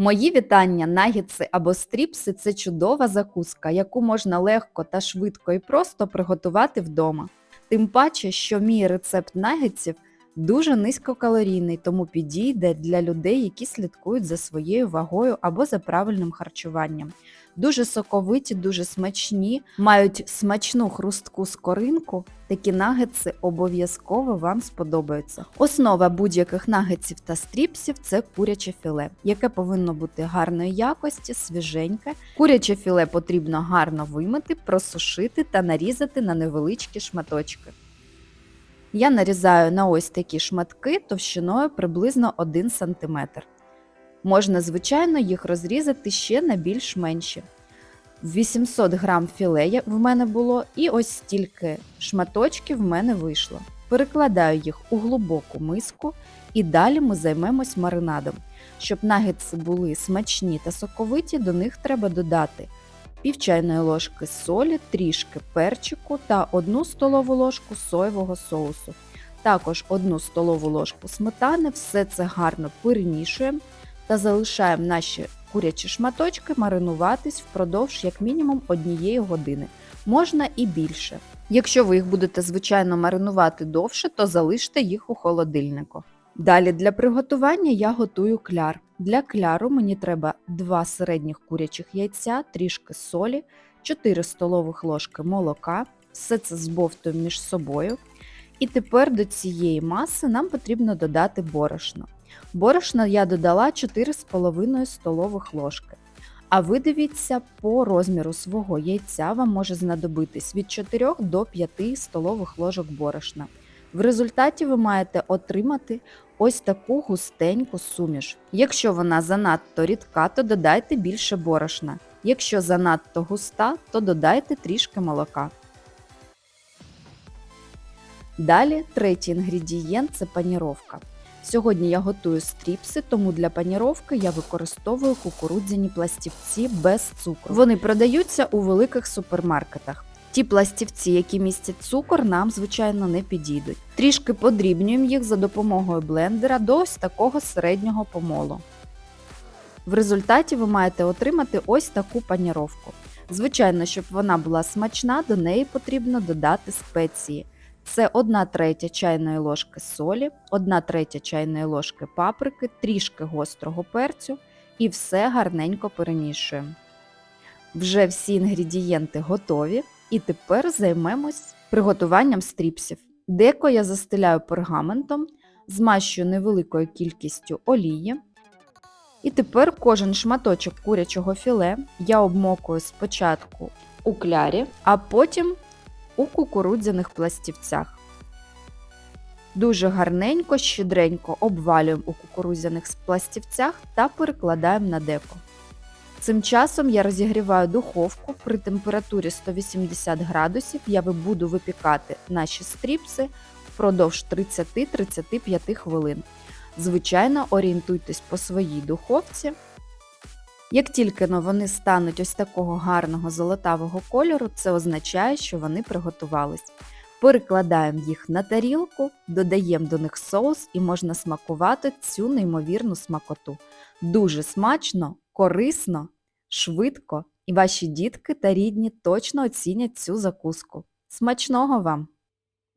Мої вітання, нагітси або стріпси це чудова закуска, яку можна легко та швидко і просто приготувати вдома. Тим паче, що мій рецепт нагетсів дуже низькокалорійний, тому підійде для людей, які слідкують за своєю вагою або за правильним харчуванням. Дуже соковиті, дуже смачні, мають смачну хрустку скоринку. Такі нагетси обов'язково вам сподобаються. Основа будь-яких нагетсів та стріпсів це куряче філе, яке повинно бути гарної якості, свіженьке. Куряче філе потрібно гарно вимити, просушити та нарізати на невеличкі шматочки. Я нарізаю на ось такі шматки товщиною приблизно 1 см. Можна, звичайно, їх розрізати ще на більш менші. 800 грам філе в мене було, і ось стільки шматочків в мене вийшло. Перекладаю їх у глибоку миску і далі ми займемось маринадом. Щоб нагетси були смачні та соковиті, до них треба додати пів чайної ложки солі, трішки перчику та 1 столову ложку соєвого соусу. Також 1 столову ложку сметани, все це гарно перемішуємо та залишаємо наші курячі шматочки маринуватись впродовж як мінімум однієї години, можна і більше. Якщо ви їх будете звичайно маринувати довше, то залиште їх у холодильнику. Далі для приготування я готую кляр. Для кляру мені треба 2 середніх курячих яйця, трішки солі, 4 столових ложки молока, все це збовтуємо між собою. І тепер до цієї маси нам потрібно додати борошно. Борошна я додала 4,5 столових ложки. А ви дивіться, по розміру свого яйця вам може знадобитись від 4 до 5 столових ложок борошна. В результаті ви маєте отримати ось таку густеньку суміш. Якщо вона занадто рідка, то додайте більше борошна. Якщо занадто густа, то додайте трішки молока. Далі третій інгредієнт це паніровка. Сьогодні я готую стріпси, тому для паніровки я використовую кукурудзяні пластівці без цукру. Вони продаються у великих супермаркетах. Ті пластівці, які містять цукор, нам, звичайно, не підійдуть. Трішки подрібнюємо їх за допомогою блендера до ось такого середнього помолу. В результаті ви маєте отримати ось таку паніровку. Звичайно, щоб вона була смачна, до неї потрібно додати спеції. Це 1 третя чайної ложки солі, 1 третя чайної ложки паприки, трішки гострого перцю і все гарненько перемішуємо. Вже всі інгредієнти готові, і тепер займемось приготуванням стріпсів. Деко я застеляю пергаментом, змащую невеликою кількістю олії. І тепер кожен шматочок курячого філе я обмокую спочатку у клярі, а потім у кукурудзяних пластівцях. Дуже гарненько, щедренько обвалюємо у кукурудзяних пластівцях та перекладаємо на деко. Цим часом я розігріваю духовку при температурі 180 градусів. Я буду випікати наші стріпси впродовж 30-35 хвилин. Звичайно, орієнтуйтесь по своїй духовці. Як тільки вони стануть ось такого гарного золотавого кольору, це означає, що вони приготувались. Перекладаємо їх на тарілку, додаємо до них соус і можна смакувати цю неймовірну смакоту. Дуже смачно, корисно, швидко, і ваші дітки та рідні точно оцінять цю закуску. Смачного вам!